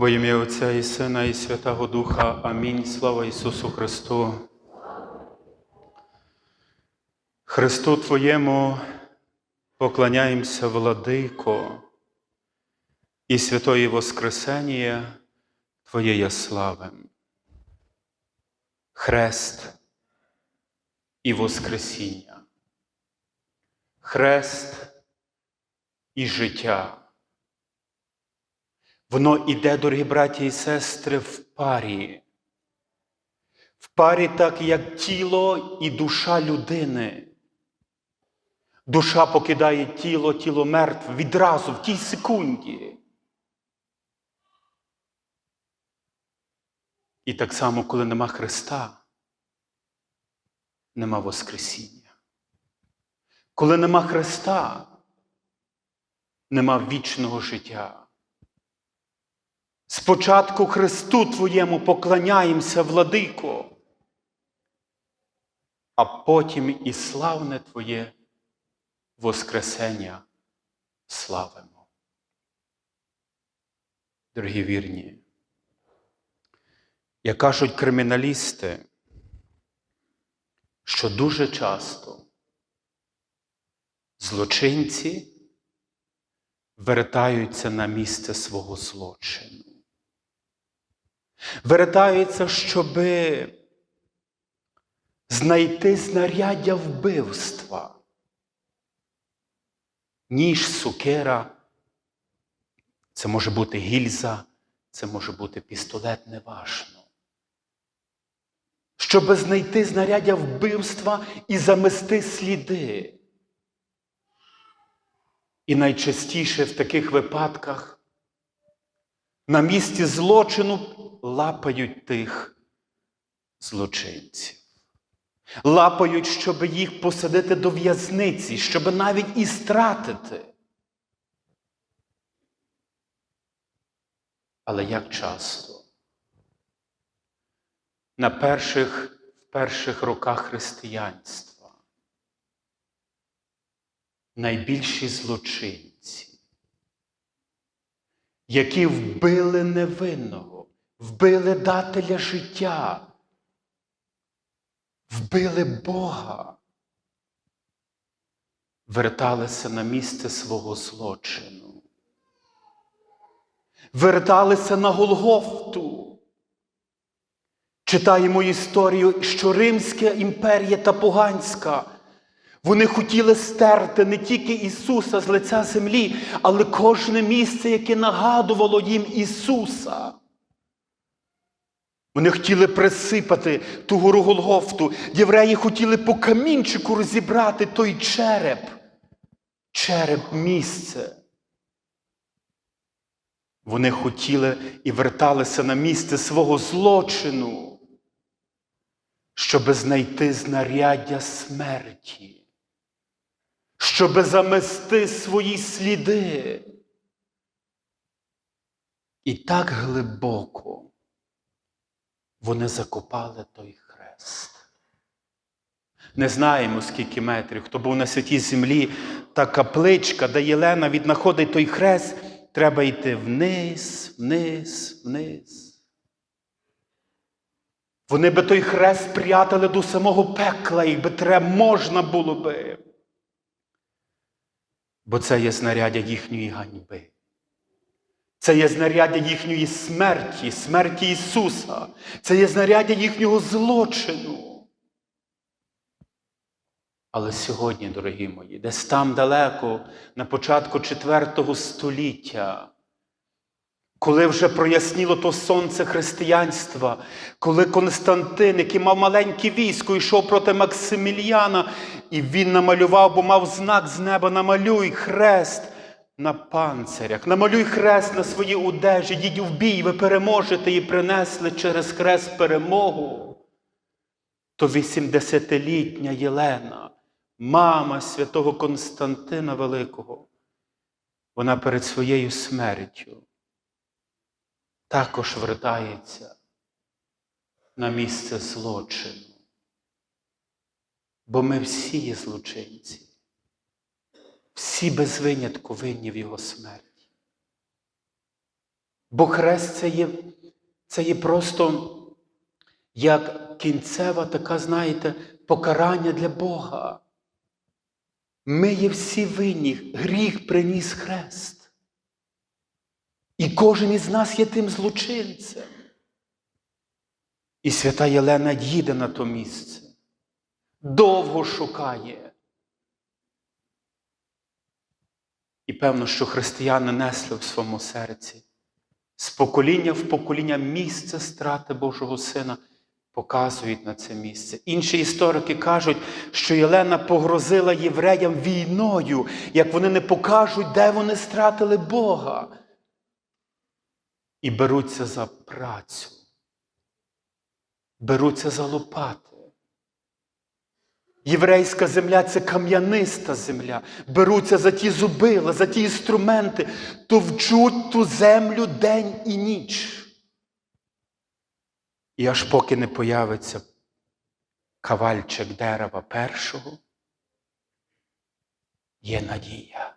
Во ім'я Отця і Сина, і Святого Духа. Амінь. Слава Ісусу Христу. Христу Твоєму поклоняємося, владико, і святої Воскресення Твоєї слави. Хрест і Воскресіння. Хрест і життя. Воно іде, дорогі браті і сестри, в парі. В парі так, як тіло і душа людини. Душа покидає тіло, тіло мертве відразу, в тій секунді. І так само, коли нема Христа, нема Воскресіння. Коли нема Христа, нема вічного життя. Спочатку Христу Твоєму поклоняємося, владико, а потім і славне Твоє Воскресення славимо. Дорогі вірні, як кажуть криміналісти, що дуже часто злочинці вертаються на місце свого злочину. Вертаються, щоби знайти знаряддя вбивства. Ніж, сукера, це може бути гільза, це може бути пістолет, неважно. Щоби знайти знаряддя вбивства і замести сліди. І найчастіше в таких випадках на місці злочину лапають тих злочинців. Лапають, щоб їх посадити до в'язниці, щоб навіть і стратити. Але як часто? На перших, в перших роках християнства найбільші злочинці, які вбили невинного, вбили дателя життя, вбили Бога, верталися на місце свого злочину, верталися на Голгофту. Читаємо історію, що Римська імперія та Поганська. Вони хотіли стерти не тільки Ісуса з лиця землі, але кожне місце, яке нагадувало їм Ісуса. Вони хотіли присипати ту гору Голгофту. Євреї хотіли по камінчику розібрати той череп, череп місце. Вони хотіли і верталися на місце свого злочину, щоби знайти знаряддя смерті, щоби замести свої сліди. І так глибоко вони закопали той хрест. Не знаємо, скільки метрів, хто був на святій землі, та капличка, де Єлена віднаходить той хрест, треба йти вниз, вниз, вниз. Вони би той хрест прятали до самого пекла, якби треба можна було би. Бо це є знаряддя їхньої ганьби. Це є знаряддя їхньої смерті, смерті Ісуса. Це є знаряддя їхнього злочину. Але сьогодні, дорогі мої, десь там далеко, на початку IV століття, коли вже проясніло то сонце християнства, коли Константин, який мав маленьке військо, йшов проти Максиміліана, і він намалював, бо мав знак з неба, намалюй хрест на панцирях, намалюй хрест на своїй одежі, дідь в бій, ви переможете і принесли через хрест перемогу. То 80-літня Єлена, мама святого Константина Великого, вона перед своєю смертю також вертається на місце злочину. Бо ми всі є злочинці, всі без винятку винні в Його смерті. Бо хрест це є, це є просто як кінцева така, знаєте, покарання для Бога. Ми є всі винні, гріх приніс хрест. І кожен із нас є тим злочинцем. І свята Єлена їде на то місце, довго шукає. І певно, що християни несли в своєму серці з покоління в покоління місце страти Божого Сина показують на це місце. Інші історики кажуть, що Єлена погрозила євреям війною, як вони не покажуть, де вони стратили Бога. І беруться за працю, беруться за лопати. Єврейська земля це кам'яниста земля. Беруться за ті зубила, за ті інструменти, товчуть ту землю день і ніч. І аж поки не появиться кавальчик дерева першого, є надія.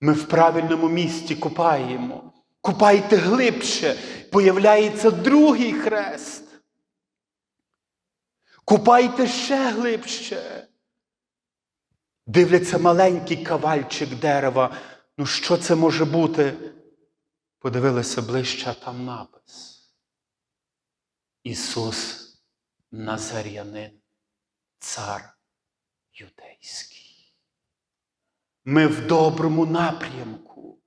Ми в правильному місці купаємо. Купайте глибше, появляється другий хрест. Купайте ще глибше. Дивляться маленький кавальчик дерева. Ну, що це може бути? Подивилися ближче, а там напис. Ісус Назарянин, цар юдейський. Ми в доброму напрямку.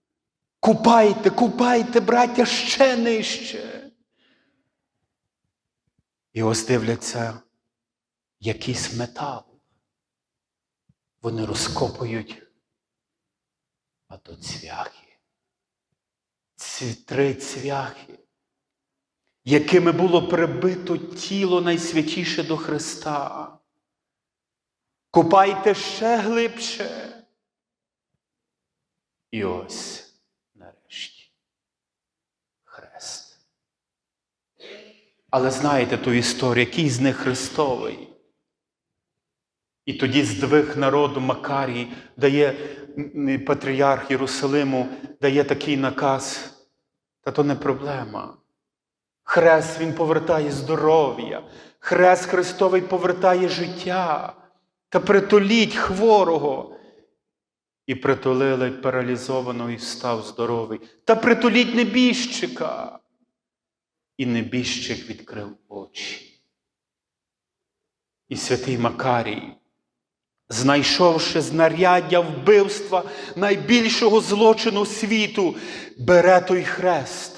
Купайте, купайте, браття, ще нижче. І ось дивляться якийсь метал. Вони розкопують, а то цвяхи. Ці три цвяхи, якими було прибито тіло найсвятіше до Христа. Купайте ще глибше. І ось нарешті хрест. Але знаєте ту історію, який з них Христовий? І тоді здвиг народу Макарій дає патріарх Єрусалиму, дає такий наказ. Та то не проблема. Хрест Він повертає здоров'я, хрест Христовий повертає життя. Та притуліть хворого. І притулили паралізованого і став здоровий. Та притуліть небіжчика. І небіжчик відкрив очі. І святий Макарій, знайшовши знаряддя вбивства найбільшого злочину світу, бере той хрест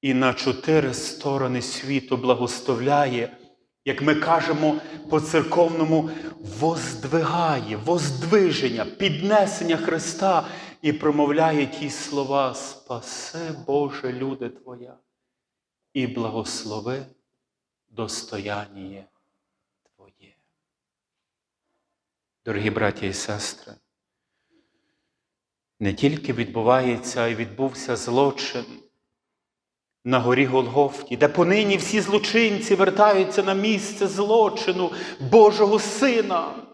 і на чотири сторони світу благословляє, як ми кажемо по церковному, воздвигає, воздвиження, піднесення Христа і промовляє ті слова: Спаси, Боже, люди Твоя, і благослови достояння Твоє. Дорогі браті і сестри, не тільки відбувається, й відбувся злочин на горі Голгофті, де понині всі злочинці вертаються на місце злочину Божого Сина.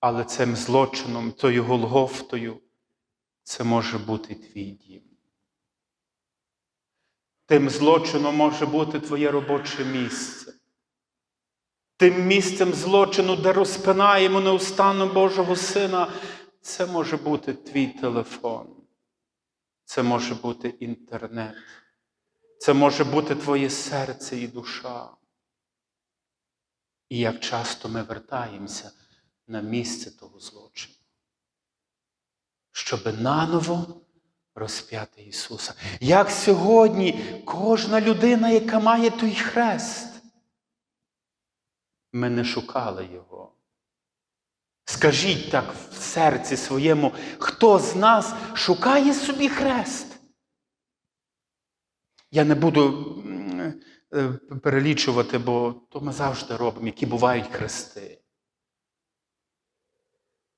Але цим злочином, тою Голгофтою, це може бути твій дім. Тим злочином може бути твоє робоче місце. Тим місцем злочину, де розпинаємо неустанно Божого Сина, це може бути твій телефон. Це може бути інтернет. Це може бути твоє серце і душа. І як часто ми вертаємося на місце того злочину, щоби наново розп'яти Ісуса. Як сьогодні кожна людина, яка має той хрест, ми не шукали Його. Скажіть так в серці своєму, хто з нас шукає собі хрест? Я не буду е, перелічувати, бо то ми завжди робимо, які бувають хрести.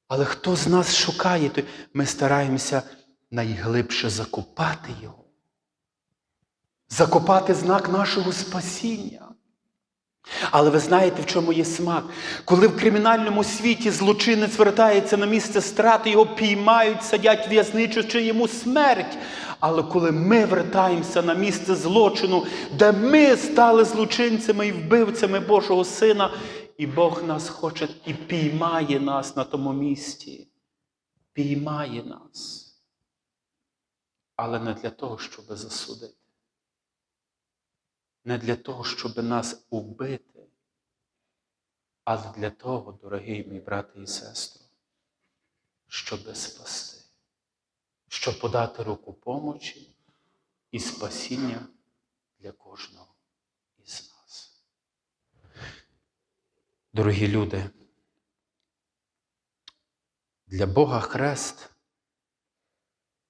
Але хто з нас шукає, то ми стараємося найглибше закопати його, закопати знак нашого спасіння. Але ви знаєте, в чому є смак? Коли в кримінальному світі злочинець вертається на місце страти, його піймають, садять в'язничу чи йому смерть. Але коли ми вертаємося на місце злочину, де ми стали злочинцями і вбивцями Божого Сина, і Бог нас хоче і піймає нас на тому місці, піймає нас. Але не для того, щоб засудити не для того, щоб нас убити, але для того, дорогий мій брате і сестро, щоб спасти, щоб подати руку помочі і спасіння для кожного із нас. Дорогі люди, для Бога хрест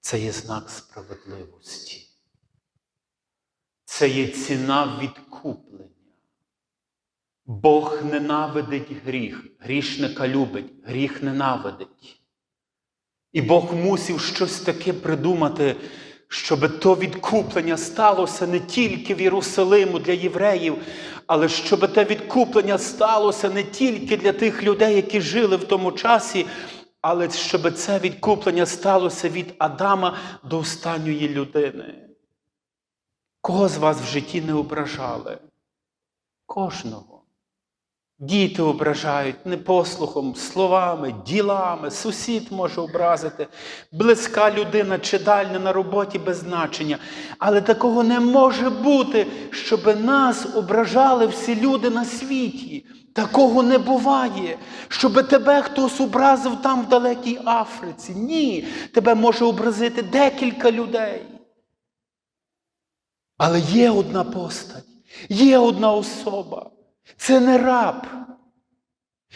це є знак справедливості. Це є ціна відкуплення. Бог ненавидить гріх, грішника любить, гріх ненавидить. І Бог мусив щось таке придумати, щоб то відкуплення сталося не тільки в Єрусалиму для євреїв, але щоб те відкуплення сталося не тільки для тих людей, які жили в тому часі, але щоб це відкуплення сталося від Адама до останньої людини. Кого з вас в житті не ображали? Кожного. Діти ображають непослухом, словами, ділами, сусід може образити, близька людина чи дальня на роботі без значення. Але такого не може бути, щоб нас ображали всі люди на світі. Такого не буває, щоб тебе хтось образив там в далекій Африці. Ні, тебе може образити декілька людей. Але є одна постать, є одна особа. Це не раб,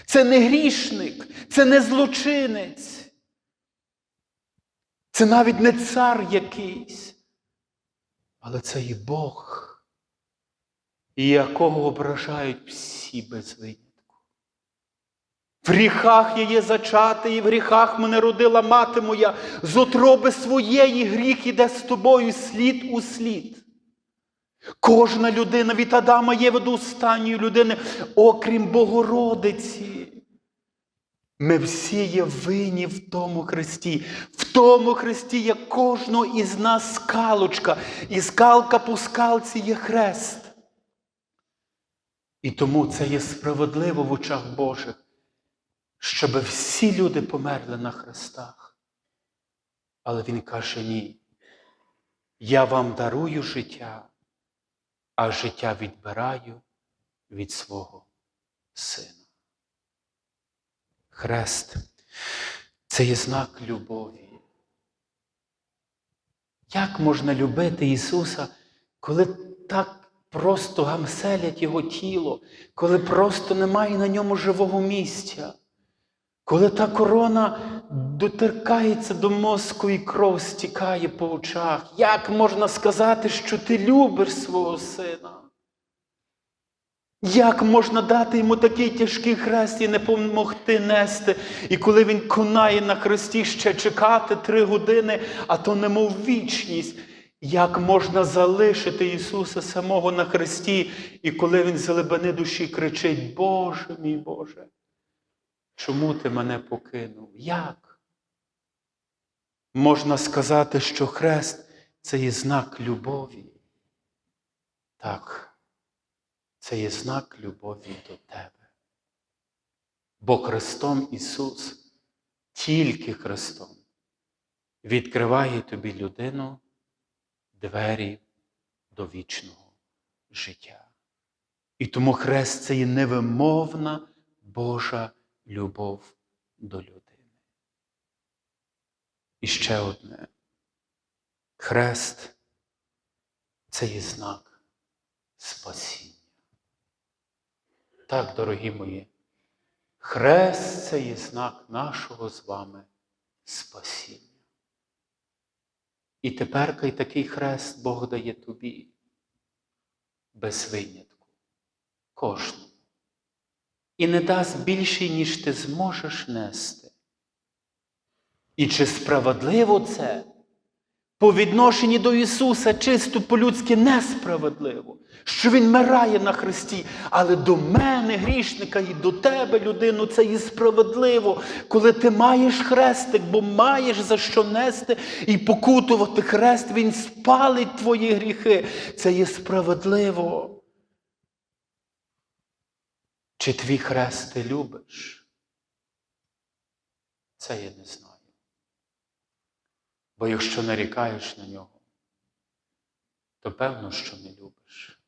це не грішник, це не злочинець. Це навіть не цар якийсь. Але це і Бог, якого ображають всі без винятку. В гріхах є зачатий, і в гріхах мене родила мати моя, з утроби своєї гріх іде з тобою слід у слід. Кожна людина від Адама є до останньої людини, окрім Богородиці. Ми всі є винні в тому Христі. В тому Христі є кожного із нас скалочка, і скалка по скалці є хрест. І тому це є справедливо в очах Божих, щоб всі люди померли на хрестах. Але Він каже ні. Я вам дарую життя а життя відбираю від свого сина. Хрест це є знак любові. Як можна любити Ісуса, коли так просто гамселять Його тіло, коли просто немає на ньому живого місця? Коли та корона доторкається до мозку і кров стікає по очах, як можна сказати, що ти любиш свого сина? Як можна дати йому такий тяжкий хрест і не помогти нести? І коли він конає на хресті ще чекати три години, а то немов вічність, як можна залишити Ісуса самого на хресті, і коли Він з глибини душі кричить, Боже мій Боже, чому ти мене покинув? Як? Можна сказати, що хрест це є знак любові. Так це є знак любові до тебе. Бо Христом Ісус, тільки Христом, відкриває тобі людину двері до вічного життя. І тому Хрест це є невимовна Божа любов до людини. І ще одне. Хрест це є знак спасіння. Так, дорогі мої, хрест це є знак нашого з вами спасіння. І тепер і такий хрест Бог дає тобі без винятку, кожному. І не дасть більше, ніж ти зможеш нести. І чи справедливо це по відношенні до Ісуса чисто по-людськи несправедливо, що Він мирає на Христі, але до мене, грішника, і до тебе, людину, це і справедливо, коли ти маєш хрестик, бо маєш за що нести і покутувати хрест, Він спалить твої гріхи. Це є справедливо. Чи твій хрест ти любиш? Це я не знаю. Бо якщо нарікаєш на нього, то певно, що не любиш.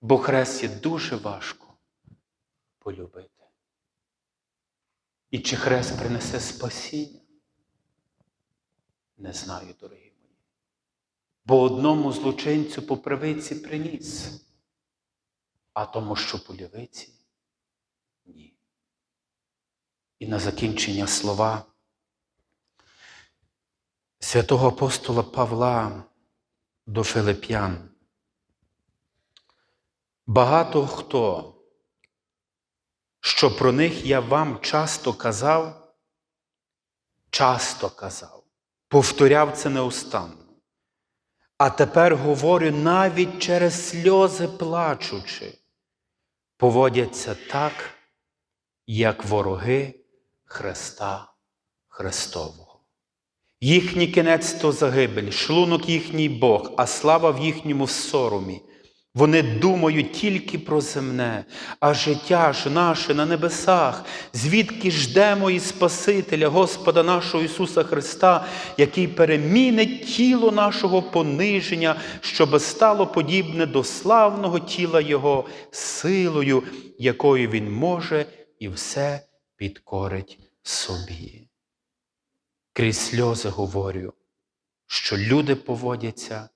Бо хрест є дуже важко полюбити. І чи хрест принесе спасіння? Не знаю, дорогі мої. Бо одному злочинцю по правиці приніс, а тому, що по лівиці ні. І на закінчення слова святого апостола Павла до Филип'ян. Багато хто, що про них я вам часто казав, часто казав, повторяв це неустанно. А тепер говорю навіть через сльози плачучи, поводяться так, як вороги Христа Христового. Їхній кінець то загибель, шлунок їхній Бог, а слава в їхньому соромі. Вони думають тільки про земне, а життя ж наше на небесах, звідки ждемо і Спасителя, Господа нашого Ісуса Христа, який перемінить тіло нашого пониження, щоби стало подібне до славного тіла Його силою, якою Він може і все підкорить собі. Крізь сльози говорю, що люди поводяться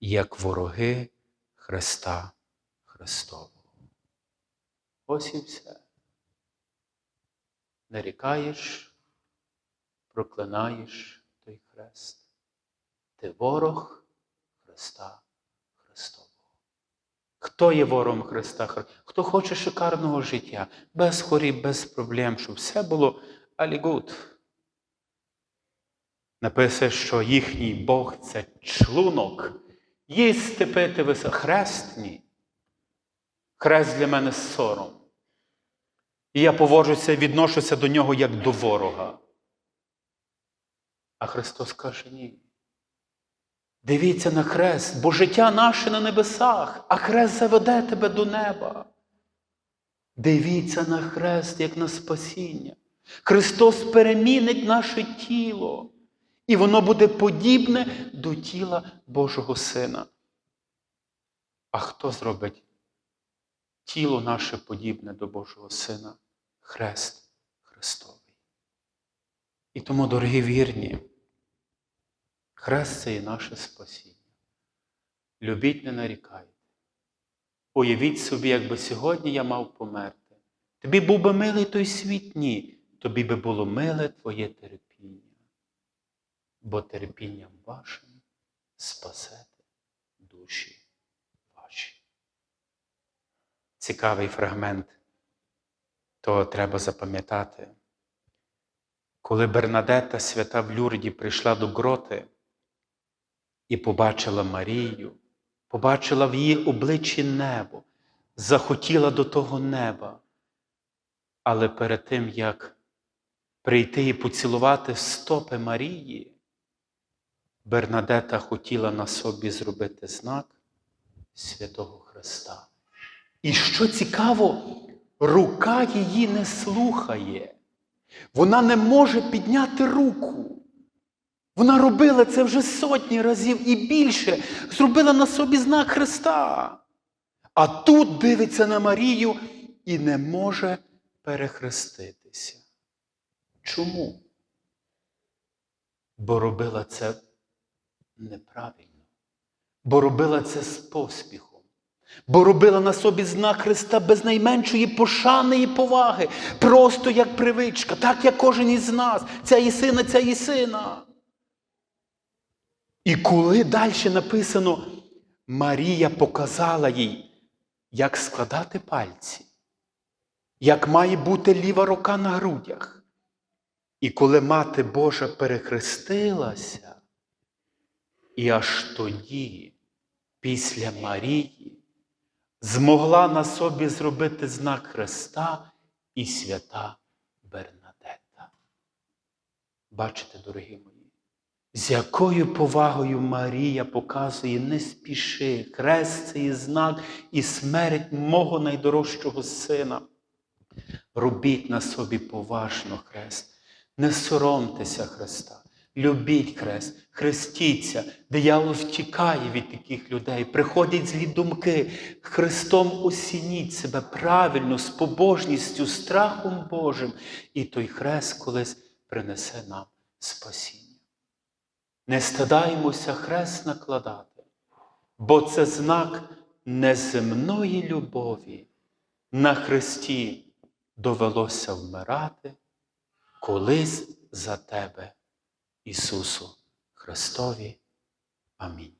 як вороги Христа Христового. Ось і все. Нарікаєш, проклинаєш той хрест. Ти ворог Христа Христового. Хто є ворогом Христа Христового? Хто хоче шикарного життя, без хворіб, без проблем, щоб все було алігут. Написано, що їхній Бог це члунок. Їсти пити висо. Хрест ні. Хрест для мене сором. І я поводжуся відношуся до нього як до ворога. А Христос каже ні. Дивіться на хрест, бо життя наше на небесах, а хрест заведе тебе до неба. Дивіться на хрест, як на спасіння. Христос перемінить наше тіло. І воно буде подібне до тіла Божого Сина. А хто зробить тіло наше подібне до Божого Сина? Хрест Христовий. І тому, дорогі вірні, хрест це є наше спасіння. Любіть, не нарікайте. Уявіть собі, якби сьогодні я мав померти. Тобі був би милий той світ? Ні. Тобі би було миле твоє терпіння бо терпінням вашим спасете душі ваші. Цікавий фрагмент, то треба запам'ятати. Коли Бернадета свята в Люрді прийшла до гроти і побачила Марію, побачила в її обличчі небо, захотіла до того неба, але перед тим, як прийти і поцілувати стопи Марії, Бернадета хотіла на собі зробити знак Святого Христа. І що цікаво, рука її не слухає. Вона не може підняти руку. Вона робила це вже сотні разів і більше. Зробила на собі знак Христа. А тут дивиться на Марію і не може перехреститися. Чому? Бо робила це неправильно, бо робила це з поспіхом, бо робила на собі знак Христа без найменшої пошани і поваги, просто як привичка, так як кожен із нас, ця і сина, ця і сина. І коли далі написано, Марія показала їй, як складати пальці, як має бути ліва рука на грудях. І коли Мати Божа перехрестилася, І аж тоді, після Марії, змогла на собі зробити знак Христа і свята Бернадета. Бачите, дорогі мої, з якою повагою Марія показує, не спіши, хрест це є знак і смерть мого найдорожчого сина. Робіть на собі поважно хрест, не соромтеся Христа, любіть хрест, хрестіться, диявол втікає від таких людей, приходять злі думки. Христом осініть себе правильно, з побожністю, страхом Божим, і той хрест колись принесе нам спасіння. Не стидаймося хрест накладати, бо це знак неземної любові. На Христі довелося вмирати колись за тебе, Ісусу Христові. Амінь.